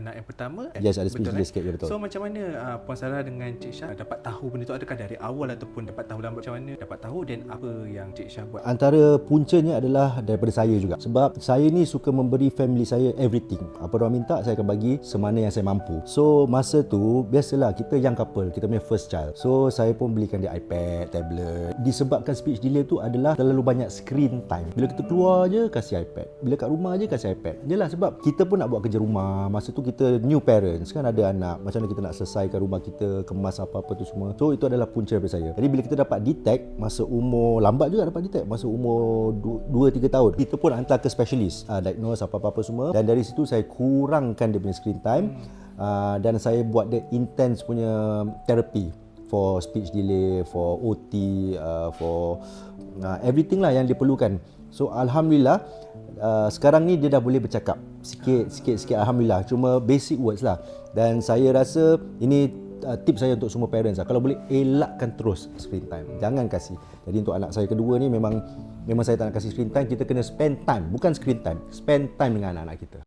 anak yang pertama. kan? Yes, ada speech Betul, eh? sikit, ya, betul. So macam mana uh, Puan Sarah dengan Cik Syah dapat tahu benda tu adakah dari awal ataupun dapat tahu lambat macam mana dapat tahu dan apa yang Cik Syah buat? Antara puncanya adalah daripada saya juga. Sebab saya ni suka memberi family saya everything. Apa orang minta, saya akan bagi semana yang saya mampu. So, masa tu, biasalah kita young couple, kita punya first child. So, saya pun belikan dia iPad, tablet. Disebabkan speech delay tu adalah terlalu banyak screen time. Bila kita keluar je, kasih iPad. Bila kat rumah je, kasih iPad. Yelah, sebab kita pun nak buat kerja rumah. Masa tu kita new parents, kan ada anak. Macam mana kita nak selesaikan rumah kita, kemas apa-apa tu semua. So, itu adalah punca daripada saya. Jadi, bila kita dapat detect, masa umur, lambat juga dapat detect, masa umur 2-3 tahun. Kita pun hantar ke specialist, uh, diagnose apa-apa semua. Dan dari situ, saya kurangkan dia punya screen time. Uh, dan saya buat dia intense punya therapy for speech delay, for OT, uh, for uh, everything lah yang dia perlukan. So alhamdulillah uh, sekarang ni dia dah boleh bercakap sikit sikit sikit alhamdulillah. Cuma basic words lah. Dan saya rasa ini uh, tips saya untuk semua parents lah. Kalau boleh elakkan terus screen time. Jangan kasih. Jadi untuk anak saya kedua ni memang memang saya tak nak kasih screen time. Kita kena spend time, bukan screen time. Spend time dengan anak-anak kita.